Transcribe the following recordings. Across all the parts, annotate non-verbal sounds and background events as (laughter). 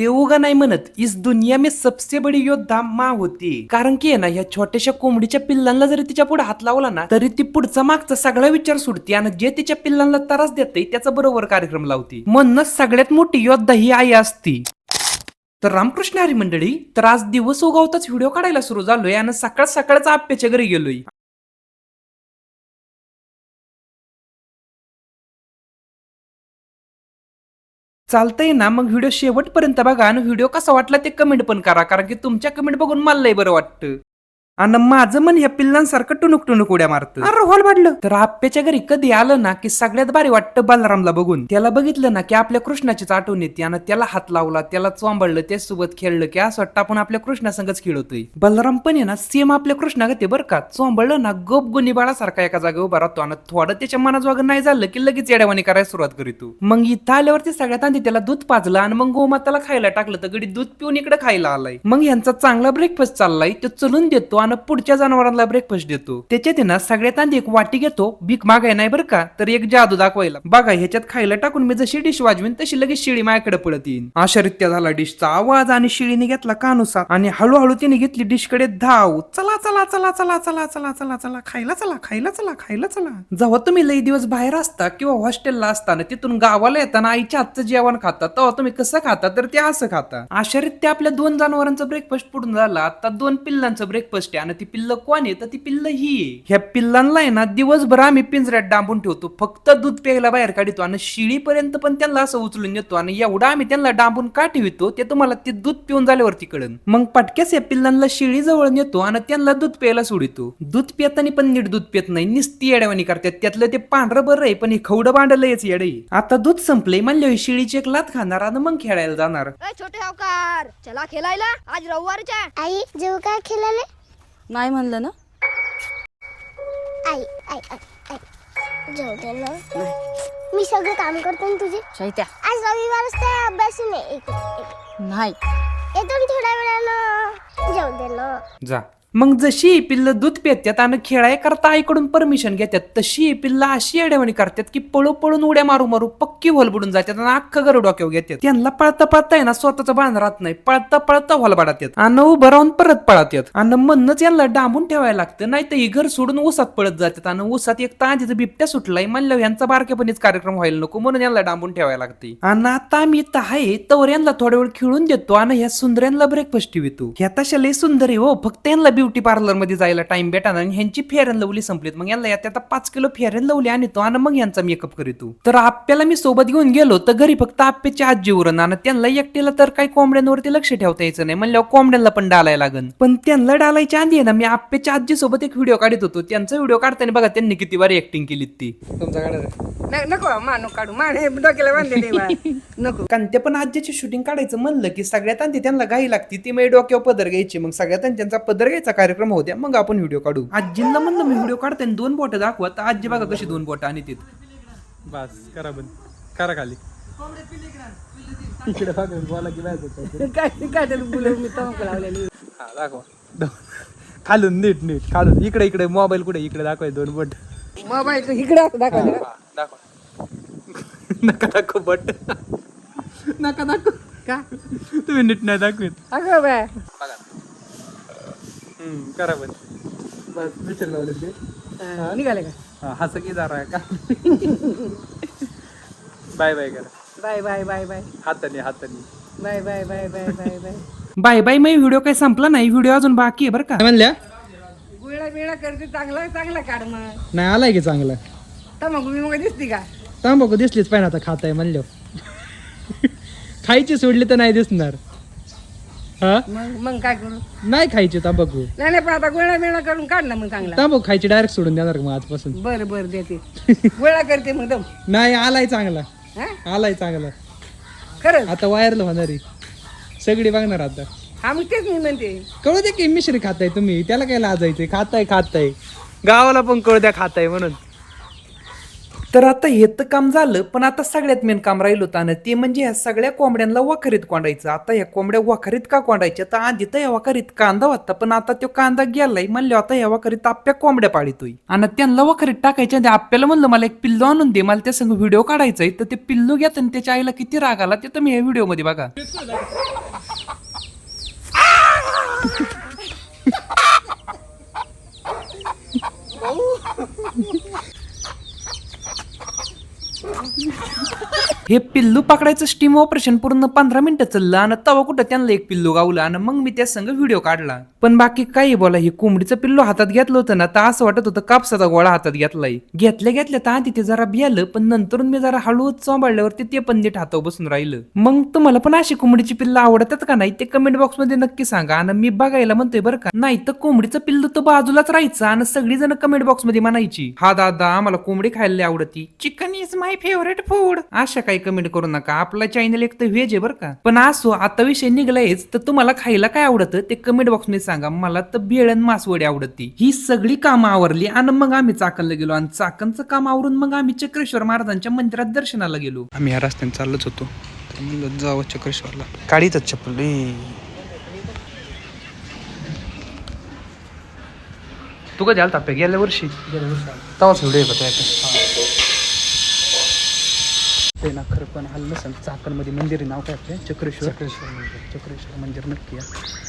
ते उगा नाही म्हणत. इस दुनिया में सबसे बडी योद्धा मा होती. कारण की आहे ना या छोट्याशा कोंबडीच्या पिल्लांना जरी तिच्या पुढे हात लावला ना तरी ती पुढचा मागचा सगळा विचार सोडते आणि जे तिच्या पिल्लांना त्रास देते त्याचा बरोबर कार्यक्रम लावते. म्हणूनच सगळ्यात मोठी योद्धा ही आई असती. तर रामकृष्ण हरी मंडळी तर आज दिवस उगवताच व्हिडिओ काढायला सुरू झालोय आणि सकाळ सकाळचा आप्याच्या घरी गेलोय. चालतंय ना मग व्हिडिओ शेवटपर्यंत बघा आणि व्हिडिओ कसा वाटला ते कमेंट पण करा कारण की तुमच्या कमेंट बघून मला लय बरं वाटतं. आणि माझं मन ह्या पिल्लांसारखं टुनुक टुनुक उड्या मारतं. अरे हॉल वाढलं तर आप्याच्या घरी कधी आलं ना की सगळ्यात भारी वाटतं बलरामला बघून. त्याला बघितलं ना की आपल्या कृष्णाचीच आठवण येते आणि त्याला हात लावला त्याला चोंबळलं त्यासोबत खेळलं की असं वाटतं आपण आपल्या कृष्णासंगच खेळतोय. बलराम पण आहे ना सेम आपल्या कृष्णा गते बरं का. चोंबळलं ना गप गुन्ही बाळासारखा एका जागेवर उभा राहतो आणि थोडं त्याच्या मनात वागण नाही झालं की लगेच येड्यावानी करायला सुरुवात करीतो. मग इथं आल्यावरती सगळ्यात आधी त्याला दूध पाजलं आणि मग गोमाताला खायला टाकलं तर गडी दूध पिऊन इकडे खायला आलाय. मग यांचा चांगला ब्रेकफास्ट चाललाय तो चलून देतो आणि पुढच्या जनावरांना ब्रेकफास्ट देतो. त्याच्यात आहे ना सगळ्यात आधी एक वाटी घेतो भीक मागाय नाही बरं का तर एक जादू दाखवायला. बघा ह्याच्यात खायला टाकून मी जशी डिश वाजवीन तशी लगेच शिळी माझ्याकडे पडत येईन. अशा रित्या झाला डिशचा आवाज आणि शिळीने घेतला कानुसार. आणि हळूहळू तिने घेतली डिशकडे धाव. चला चला चला चला चला चला चला चला खायला चला खायला चला खायला चला. जेव्हा तुम्ही लई दिवस बाहेर असता किंवा हॉस्टेलला असताना तिथून गावाला येताना आईच्या हातचं जेवण खाता तेव्हा तुम्ही कसं खाता तर ते असं खाता. अशा रित्या आपल्या दोन जनावरांचा ब्रेकफास्ट पुढून झाला आता दोन पिल्लांचं ब्रेकफास्ट आहे आणि ती पिल्ल कोण आहे? तर ती पिल्ल ही आहे. ह्या पिल्लांना आहे ना दिवसभर आम्ही पिंजऱ्यात डांबून ठेवतो. फक्त दूध प्यायला बाहेर काढतो आणि शिळीपर्यंत पण त्यांना असं उचलून येतो आणि एवढा आम्ही त्यांना डांबून का ठेवतो ते तुम्हाला ते दूध पिऊन झाल्यावरती कळन मग पटक्यास या पिल्लांना शिळी जवळ नेतो आणि त्यांना दूध प्यायला सोडितो. दूध पिताना पण नीट दूध पित नाही निस्ती येड्यावानी करतात. त्यातलं ते पांढरं बरं आहे पण हे खवडं बांडलंच येड आहे. आता दूध संपलंय म्हणलं शिळीची एक लात खाणार आणि मग खेळायला जाणार. ए छोटे सावकार! चला खेळायला आज रविवारच्या. आई जेव काय खेळाले नाही म्हणलं ना? आई आई आई आई. जेव दे ना. मी सगळं काम करतो ना तुझे. शैत्या आज रविवार असते अभ्यास नाही. एक एक नाही. येतो ना थोड्या वेळानं. जेव दे ना. जा. मग जशी पिल्ल दूध पितात आणि खेळाय करता आईकडून परमिशन घेतात तशी ही पिल्ल अशी अडवणी करतात की पळू पळून उड्या मारू मारू पक्की होल बुडून जातात आणि अख्खं घर डोक्यावर घेतात त्यांना पळता पळता आहे ना स्वतःचं बांध राहत नाही. पळता पळता होल बाडातात आणि उभं राहून परत पळतात आणि म्हणूनच यांना डांबून ठेवायला लागतं नाही तर ही घर सोडून ऊसात पळत जातात आणि ऊसात एक तांदीचा बिबट्या सुटलाय म्हणलं यांचा बारकेपणीच कार्यक्रम व्हायला नको म्हणून यांना डांबून ठेवायला लागते. आणि आता मी तर आहे तर यांना थोड्या वेळ खेळून देतो आणि ह्या सुंदऱ्यांना ब्रेकफास्ट ठेवतो. ह्या तशा लय सुंदर आहे हो फक्त यांना ब्युटी पार्लरमध्ये जायला टाइम भेटा आणि ह्यांची फेअर अँड लवली संपलीत. मग यांना यात आता पाच किलो फेअर अँड लवली आणतो आणि मग यांचा मेकअप करीतो. तर आप्याला मी सोबत घेऊन गेलो तर घरी फक्त आप्याची आजी उरण आणि त्यांना एकटीला तर काही कोंबड्यांवरती लक्ष ठेवता यायचं नाही. म्हणल्यावर कोंबड्यांना पण डालायला लागन. पण त्यांना डालायच्या आधी आहे ना मी आप्याच्या आजी सोबत एक व्हिडिओ काढत होतो. त्यांचा व्हिडिओ काढताना बघा त्यांनी किती बारी ऍक्टिंग केली ती. नको मानो काढू. मान हे डोक्याला (laughs) नको. कांत्या पण आजीची शूटिंग काढायचं म्हणलं की सगळ्यात आधी त्यांना घाई लागती. ती मी डोक्यावर पदर घ्यायची. मग सगळ्यात त्यांचा पदर घ्यायचा. कार्यक्रम होत्या मग आपण व्हिडिओ काढू. आजींना म्हणलं मी व्हिडिओ काढताना दोन बोट दाखवा तर आजी बघा कशी दोन बोट आणि तिथे बस करा बंद. करा खाली. इकडे बघा, बोला की बाहेर जातो. (laughs) काय काय त्याला बोलू मी तमक लावलेली? हा दाखवा. खालून नीट नीट खालून. इकडे इकडे मोबाईल कुठे? इकडे दाखवाय दोन बट. मोबाईल इकडे का? दाखवा. नका दाखव बट. नका दाखव. का? तुम्ही नीट नाही दाखवीत. अगं बाय. हम्म, करा बंद बस विचार लावले ते. अं, निघाले का? हा, हसं की जरा का? बाय बाय करा. Bye bye bye bye. हाताने हाताने. Bye bye bye bye bye bye. Bye bye मी व्हिडिओ काही संपला नाही व्हिडिओ अजून बाकी आहे बरं का? म्हणल्या? गुळा बिळा करते चांगला चांगला काढ मग. नाही आलाय की चांगला. तमक मी मग दिसती का? तांबाखू दिसलीच पाहिजे आता खात आहे म्हणलं. खायची सोडली तर नाही दिसणार. हा? मग मग काय करू? नाही खायची तांबाखू नाही नाही पण आता गोळा बिळा करून काढ ना मग चांगला. तांबाखू खायची डायरेक्ट सोडून देणार का मग आजपासून? बरं बरं देते. (laughs) गोळा करते मग दम. नाही आलाय चांगला. हा? आलाय चांगला. खरंच? आता वायरला होणारी सगळी बघणार आता. हा मग तेच मी म्हणते. कळू दे की मिश्री खाताय तुम्ही. त्याला काय लाजायचंय? खाताय खाताय. गावाला पण कळू द्या खाताय म्हणून. तर आता हे तर काम झालं पण आता सगळ्यात मेन काम राहिलं होतं आणि ते म्हणजे ह्या सगळ्या कोंबड्यांना वाखरीत कोंडायचं. आता ह्या कोंबड्या वाखरीत का कोंडायच्या? तर आधी तर या वखारीत कांदा होता पण आता तो कांदा गेलाय म्हणलं आता ह्या वाखरीत आप्या कोंबड्या पाडितोय आणि त्यांना वाखरीत टाकायच्या आपल्याला आप्याला म्हणलं मला एक पिल्लू आणून दे मला त्या संग व्हिडिओ आहे तर ते पिल्लू घेत आणि त्याच्या आईला किती राग आला ते तुम्ही या व्हिडिओमध्ये बघा. हे पिल्लू पकडायचं स्टीम ऑपरेशन पूर्ण पंधरा मिनिटं चाललं आणि तवा कुठं त्यांना एक पिल्लू गावलं आणि मग मी त्या संग व्हिडिओ काढला. पण बाकी काही बोला हे कोंबडीचं पिल्लू हातात घेतलं होतं ना तर असं वाटत होतं कापसाचा गोळा हातात घेतलाय. घेतल्या घेतल्या तर आधी ते जरा बियालं पण नंतर मी जरा हळू चोंबाळल्यावरती ते पण नीट हातावर बसून राहिलं. मग तुम्हाला पण अशी कोंबडीची पिल्लं आवडतात का नाही ते कमेंट बॉक्समध्ये नक्की सांगा आणि मी बघायला म्हणतोय बरं का नाही तर कोंबडीचं पिल्लू तर बाजूलाच राहायचं आणि सगळी जण कमेंट बॉक्समध्ये म्हणायची हा दादा आम्हाला कोंबडी खायला आवडती. Chicken is my favourite food अशा काही कमेंट करू नका. आपला चॅनल एक तर व्हेज आहे बरं का. पण असो आता विषय निघलायच तर तुम्हाला खायला काय आवडतं? ते कमेंट बॉक्समध्ये सांगा. मला तर भेळण मासवडी आवडती. ही सगळी कामं आवरली आणि मग आम्ही चाकणला गेलो. आणि चाकणचं काम आवरून मग आम्ही चक्रेश्वर महाराजांच्या मंदिरात दर्शनाला गेलो. आम्ही या रस्त्याने चाललोच होतो. म्हणलं जावं चक्रेश्वरला. काढीतच चप्पल. तू कधी आलता गेल्या वर्षी. तेव्हाच व्हिडिओ होता ते ना खरं पण आलं नसेल चाकणमध्ये मंदिर आहे नाव काय आपल्या चक्रेश्वर. चक्रेश्वर मंदिर. चक्रेश्वर मंदिर नक्की या.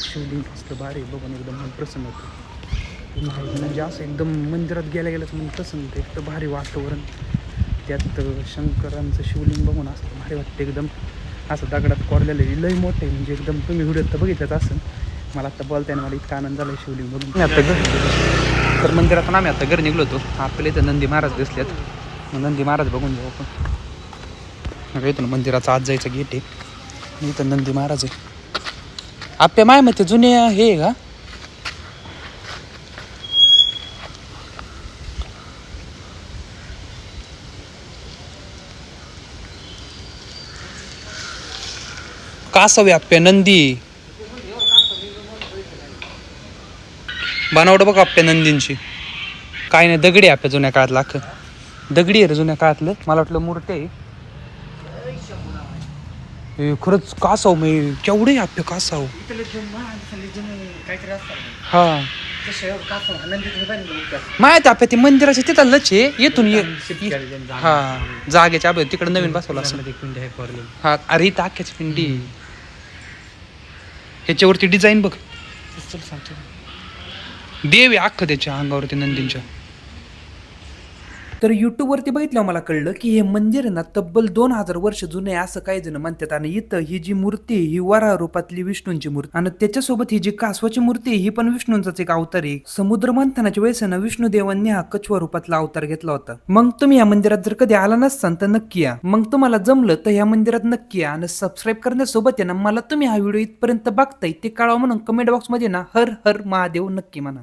शिवलिंग असलं भारी बघून एकदम मन प्रसन्न होतं. म्हणजे असं एकदम मंदिरात गेल्या गेल्याच मन प्रसन्न होतं. एक तर भारी वातावरण. त्यात शंकरांचं शिवलिंग बघून असतं भारी वाटतं एकदम. असं दगडात कोरलेलं आहे. लय मोठं आहे. म्हणजे एकदम तुम्ही व्हिडिओ तर बघितलंच असं मला आता बोलताना मला इतका आनंद झाला शिवलिंग बघून. आता घर. तर मंदिरातून आम्ही आता घरी निघलो होतो. आपल्या इथं नंदी महाराज दिसल्यात मग नंदी महाराज बघून जाऊ आपण. मग इथून मंदिराचा आत जायचं गेट आहे. इथं नंदी महाराज आहे. आपल्या माय मग ते जुने हे आहे का? कासव आप्या नंदी. बनावट बघ आप्या नंदींची. काय नाही दगडी आप्या जुन्या काळातला अख्खं. दगडी आहे रे जुन्या काळातलं. मला वाटलं मूर्ती आहे. हे खरंच कासाव मी केवढे आपले कासाव हा माहिती आपल्या ते मंदिराच्या तिथं लच आहे. येथून ये हा जागेच्या आबे तिकडे नवीन बसवलं असं हा अरे इथं अख्ख्याची पिंडी आहे. ह्याच्यावरती डिझाईन बघ. देव आहे अख्खं त्याच्या अंगावरती नंदींच्या. तर युट्यूबवरती बघितलं मला कळलं की हे मंदिर ना तब्बल दोन हजार वर्ष जुने असं काही जण म्हणतात. आणि इथं ही जी मूर्ती ही वराह रूपातली विष्णूंची मूर्ती. आणि त्याच्यासोबत ही जी कासवाची मूर्ती ही पण विष्णूंचाच एक अवतार आहे. समुद्र मंथनाच्या वेळेस ना विष्णू देवांनी हा कछवा रूपातला अवतार घेतला होता. मग तुम्ही या मंदिरात जर कधी आला नसताल तर नक्की या. मग तुम्हाला जमलं तर या मंदिरात नक्की या. आणि सबस्क्राईब करण्यासोबत आहे ना मला तुम्ही हा व्हिडिओ इथपर्यंत बघताय ते कळवा म्हणून कमेंट बॉक्समध्ये ना हर हर महादेव नक्की म्हणा.